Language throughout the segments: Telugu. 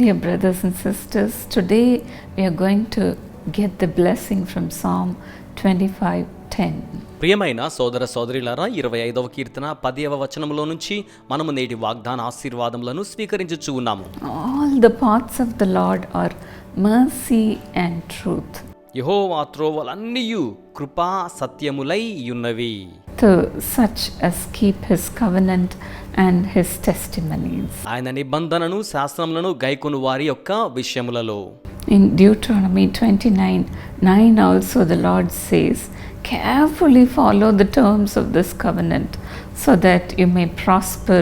Dear brothers and sisters, today we are going to get the blessing from Psalm 25:10. ప్రియమైన సోదర సోదరిలారా ఇరవై ఐదవ కీర్తన పదియవ వచనములో నుంచి మనము నేటి వాగ్దాన ఆశీర్వాదములను స్వీకరించుచూ ఉన్నాము All the paths of the Lord are mercy and truth. యహోవా త్రోవలన్నీయు కృపా సత్యములై ఉన్నవి To such as keep his covenant and his testimonies. ఆయన నిబంధనను శాసనములను గైకొను వారి యొక్క విషయములలో In Deuteronomy 29 9 also the Lord says, Carefully follow the terms of this covenant so that you may prosper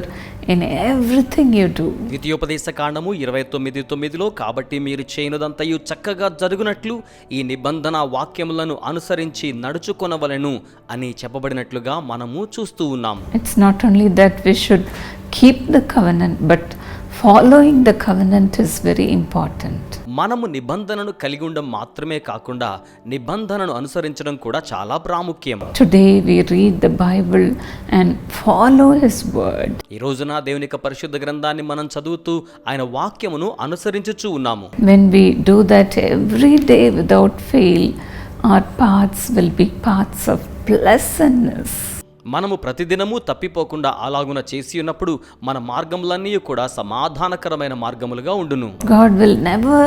in everything you do ద్వితీయోపదేశ కాండము ఇరవై తొమ్మిది తొమ్మిదిలో కాబట్టి మీరు చేయనుదంతయు చక్కగా జరుగునట్లు ఈ నిబంధన వాక్యములను అనుసరించి నడుచుకొనవలను అని చెప్పబడినట్లుగా మనము చూస్తూ ఉన్నాం. It's not only that we should keep the covenant but following the covenant is very important మనము నిబంధనను కలిగి ఉండడం మాత్రమే కాకుండా నిబంధనను అనుసరించడం కూడా చాలా ప్రాముఖ్యం. Today we read the Bible and follow his word ఈ రోజున దేవునిక పరిశుద్ధ గ్రంథాన్ని మనం చదువుతూ ఆయన వాక్యమును అనుసరించుచు ఉన్నాము. When we do that every day without fail our paths will be paths of pleasantness మనము ప్రతిదినము తప్పిపోకుండా అలాగున చేసి ఉన్నప్పుడు మన మార్గములన్నీ కూడా సమాధానకరమైన మార్గములుగా ఉండును God will never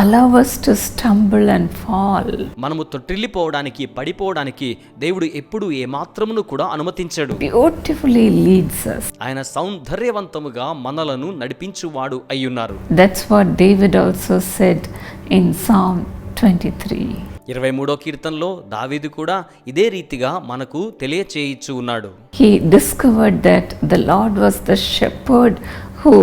allow us to stumble and fall. మనము తొట్టిల్లిపోవడానికి పడిపోవడానికి దేవుడు ఎప్పుడు ఏ మాత్రమును కూడా అనుమతించడు Beautifully leads us. ఆయన సౌందర్యవంతముగా మనలను నడిపించువాడు అయ్యున్నారు That's what David also said in Psalm 23. ఇరవై మూడో కీర్తనలో దావీదు కూడా ఇదే రీతిగా మనకు తెలియచేయిచ్చు ఉన్నాడు. He discovered that the Lord was the shepherd who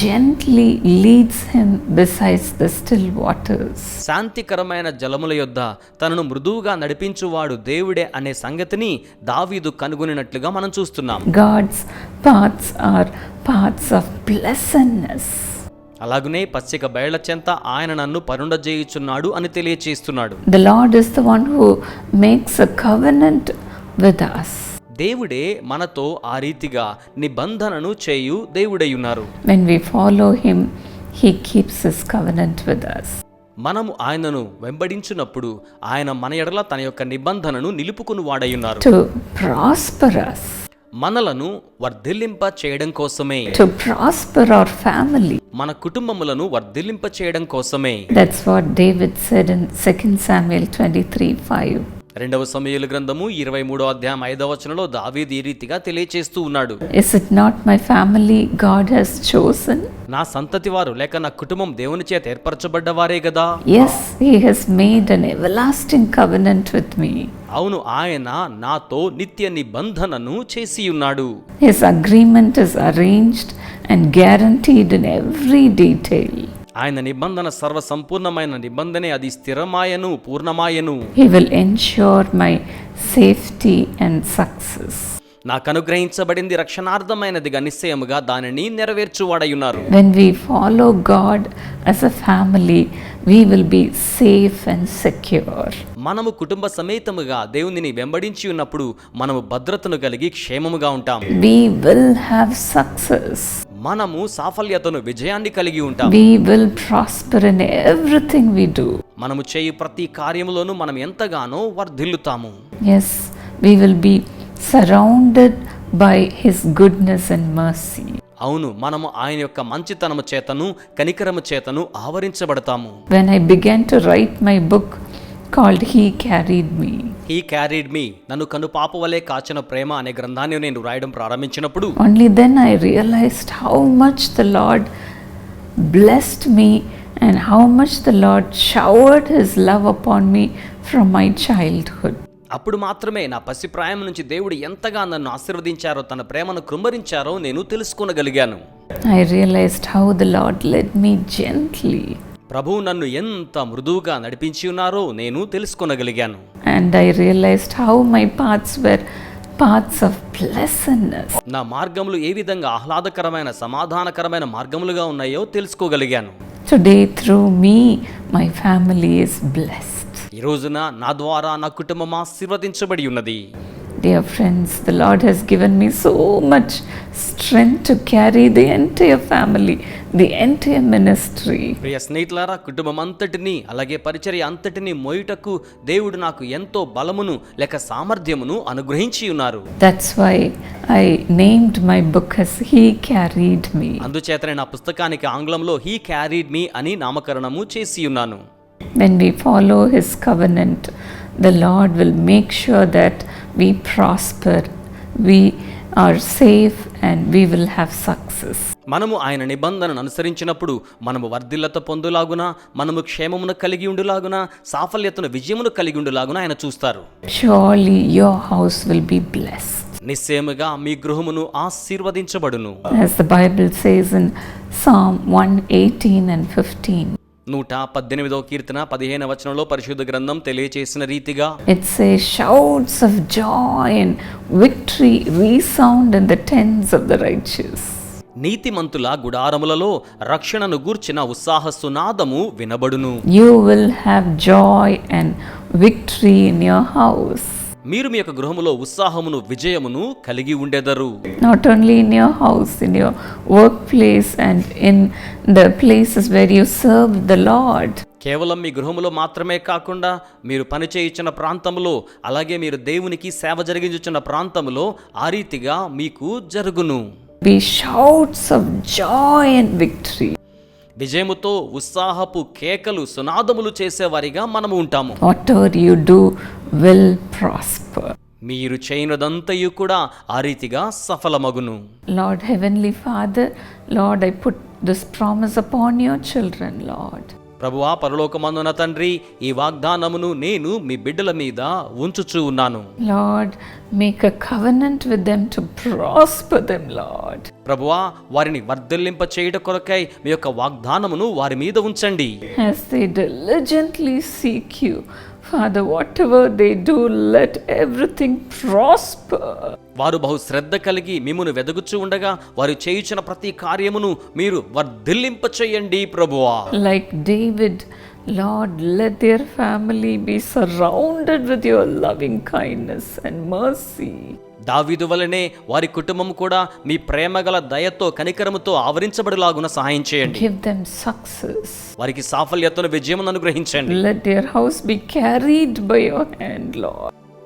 gently leads him besides the still waters శాంతికరమైన జలముల యొద్ద తనను మృదువుగా నడిపించువాడు దేవుడే అనే సంగతిని దావీదు కనుగొనినట్లుగా మనం చూస్తున్నాం. God's paths are paths of pleasantness అలాగునే పచ్చిక బయళ్ళ చెంత ఆయన నన్ను పరుండజేయుచున్నాడు అని తెలియచేస్తున్నాడు The Lord is the one who makes a covenant with us. దేవుడే మనతో ఆ రీతిగా నిబంధనను చేయు దేవుడై ఉన్నారు When we follow Him, He keeps His covenant with us. మనము ఆయనను వెంబడించున్నప్పుడు ఆయన మన ఎడల తన యొక్క నిబంధనను నిలుపుకుని వాడై ఉన్నారు To prosper us, మనలను వర్ధిల్లింప చేయడం కోసమే to prosper our family. మన కుటుంబములను వర్ధిల్లింప చేయడం కోసమే That's what David said in 2 Samuel 23 5. రెండవ సమయలు గ్రంథము ఇరవై మూడో అధ్యాయం ఐదవ వచనంలో దావీదు ఈ రీతిగా తెలియచేస్తూ ఉన్నాడు Is it not my family God has chosen? నా సంతతి వారు లేక నా కుటుంబం దేవుని చేత ఏర్పరచబడ్డవారే గదా Yes, He has made an everlasting covenant with me. అవును ఆయన నాతో నిత్య నిబంధనను చేసి ఉన్నాడు His agreement is arranged and guaranteed in every detail. ఆయన నిబంధన సర్వ సంపూర్ణమైన నిబంధనే అది స్థిరమాయను పూర్ణమాయను He will ensure my safety and success. నాకు అనుగ్రహించబడింది రక్షణార్థమైనదిగా నిశ్చయముగా దానిని నెరవేర్చువాడయున్నారు When we follow God as a family, we will be safe and secure. మనము కుటుంబ సమేతముగా దేవునిని వెంబడించి ఉన్నప్పుడు మనము భద్రతను కలిగి క్షేమముగా ఉంటాం We will have success. మనము సాఫల్యతను విజయాన్ని కలిగి ఉంటాం we will prosper in everything we do మనము చేయి ప్రతి కార్యములోనూ మనం ఎంతగానో వర్ధిల్లుతాము. Yes we will be surrounded by his goodness and mercy. అవును మనము ఆయన యొక్క మంచితనము చేతను కనికరము చేతను ఆవరించబడతాము. When I began to write my book called he carried me he carried me నన్ను కను పాప వలె కాచిన ప్రేమ అనే గ్రంథాన్ని నేను రాయడం ప్రారంభించినప్పుడు only then I realised how much the Lord blessed me and how much the Lord showered his love upon me from my childhood అప్పుడు మాత్రమే నా పసి ప్రాయం నుంచి దేవుడు ఎంతగా నన్ను ఆశీర్వదించారో తన ప్రేమను కృంభరించారో నేను తెలుసుకోగలిగాను I realized how the lord let me gently ప్రభువు నన్ను ఎంత మృదువుగా నడిపించి ఉన్నారో నేను తెలుసుకోగలిగాను and I realized how my paths were paths of pleasantness. నా మార్గములు ఏ విధంగా ఆహ్లాదకరమైన సమాధానకరమైన మార్గములుగా ఉన్నాయో తెలుసుకోగలిగాను Today, through me, my family is blessed. ఈ రోజున నా ద్వారా నా కుటుంబం ఆశీర్వదించబడి ఉన్నది Dear friends, the Lord has given me so much strength to carry the entire family, the entire ministry. ప్రియ స్నేహితులారా కుటుంబం అంతటిని అలాగే పరిచర్య అంతటిని మోయుటకు దేవుడు నాకు ఎంతో బలమును లేక సామర్థ్యమును అనుగ్రహించి ఉన్నారు That's why I named my book as He Carried Me. అందుచేతనే నా పుస్తకానికి ఆంగ్లంలో హీ క్యారీడ్ మీ అని నామకరణము చేసి ఉన్నాను When we follow His covenant, the Lord will make sure that we prosper, we are safe, and we will have success. మనము ఆయన నిబంధనను అనుసరించినప్పుడు మనము వర్ధిల్లత పొందులాగున మనము క్షేమమును కలిగి ఉండులాగున సాఫల్యతను విజయమును కలిగి ఉండులాగున ఆయన చూస్తారు Surely your house will be blessed. నిశ్చయముగా మీ గృహమును ఆశీర్వదించబడును As the Bible says in Psalm 118 and 15, నూట పద్దెనిమిదో కీర్తన పదిహేను వచనంలో పరిశుద్ధ గ్రంథం తెలియచేసిన రీతిగా. It's a shouts of joy and victory resound in the tents of the righteous నీతిమంతుల గుడారములలో రక్షణను గూర్చిన ఉత్సాహ సునాదము వినబడును. You will have joy and victory in your house మీరు మీ యొక్క గృహములో ఉత్సాహమును విజయమును కలిగి ఉండేదరు. Not only in your house in your work place and in the places where you serve the lord కేవలం మీ గృహములో మాత్రమే కాకుండా మీరు పని పనిచేయించిన ప్రాంతములో అలాగే మీరు దేవునికి సేవ జరిగించిన ప్రాంతములో ఆ రీతిగా మీకు జరుగును. Be shouts of joy and victory విజయముతో ఉత్సాహపు కేకలు సునాదములు చేసేవారిగా మనము ఉంటాము. మీరు చేయనదంతయు కూడా ఆ రీతిగా సఫలమగును. Lord heavenly father lord I put this promise upon your children lord ప్రభువా పరలోకమందున తండ్రి ఈ వాగ్దానమును నేను మీ బిడ్డల మీద ఉంచుచూ ఉన్నాను Lord, make a covenant with them to prosper them, Lord. ప్రభువా వారిని వర్ధిల్లింప చేయుట కొరకై మీ యొక్క వాగ్దానమును వారి మీద ఉంచండి As they diligently seek you, father whatever they do let everything prosper వారు బహు శ్రద్ధ కలిగి మిమ్మును వెదగుచు ఉండగా వారు చేయుచిన ప్రతి కార్యమును మీరు వర్ధిల్లింప చేయండి ప్రభువా. Like David lord let their family be surrounded with your loving kindness and mercy దావీదు వలనే వారి కుటుంబం కూడా మీ ప్రేమగల దయతో కనికరముతో ఆవరించబడిలాగున సహాయం చేయండి. సక్సెస్ వారికి సాఫల్యతను విజయం అనుగ్రహించండి. Let house be carried by your hand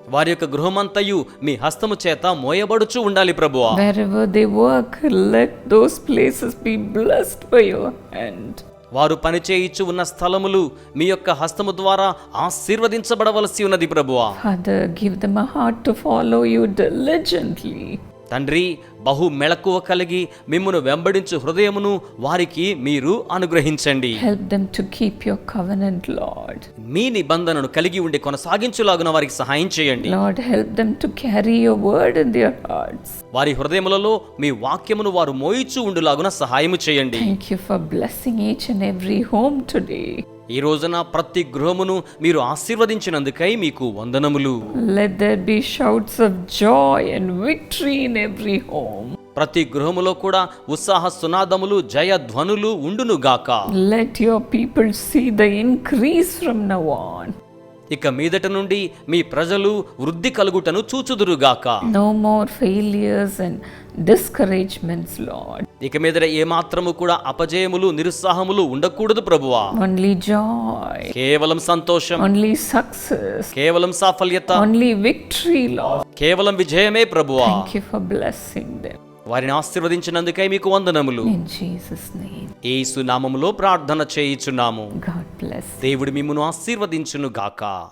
వారి యొక్క గృహమంతయు మీ హస్తము చేత మోయబడుచు ఉండాలి ప్రభువా. Where work let those places be blessed by your hand వారు పనిచేయిచ్చు ఉన్న స్థలములు మీ యొక్క హస్తము ద్వారా ఆశీర్వదించబడవలసి ఉన్నది ప్రభువా Father, give them a heart to follow you. తండ్రి బహు మెళకువ కలిగి మిమ్మును వెంబడించు హృదయమును వారికి మీరు అనుగ్రహించండి. Help them to keep your covenant lord మీ నిబంధనను కలిగి ఉండి కొనసాగించులాగున వారికి సహాయం చేయండి. Lord help them to carry your word in వారి హృదయములలో మీ వాక్యమును వారు మోయిచు ఉండులాగున సహాయం చేయండి. Thank you for blessing each and every home today ఈ రోజున ప్రతి గృహమును మీరు ఆశీర్వదించినందుకై మీకు వందనములు. Let there be shouts of joy and victory every home ప్రతి గృహములో కూడా ఉత్సాహ సునాదములు జయ ధ్వనులు ఉండును గాక let your people see the increase from now ఇక మీదట నుండి మీ ప్రజలు వృద్ధి కలుగుటను చూచుదురుగాక. No more failures and discouragements, Lord. ఇక మీదట ఏమాత్రము కూడా అపజయములు నిరుత్సాహములు ఉండకూడదు ప్రభువా. Only joy, కేవలం సంతోషం. Only success, కేవలం సాఫల్యత. Only victory, Lord. కేవలం విజయమే ప్రభువా. You for blessing them. వారిని ఆశీర్వదించినందుకై మీకు వందనములు. In Jesus' name, ఏసు నామములో ప్రార్థన చేయిచున్నాము. దేవుడు మిమ్మును ఆశీర్వదించును గాక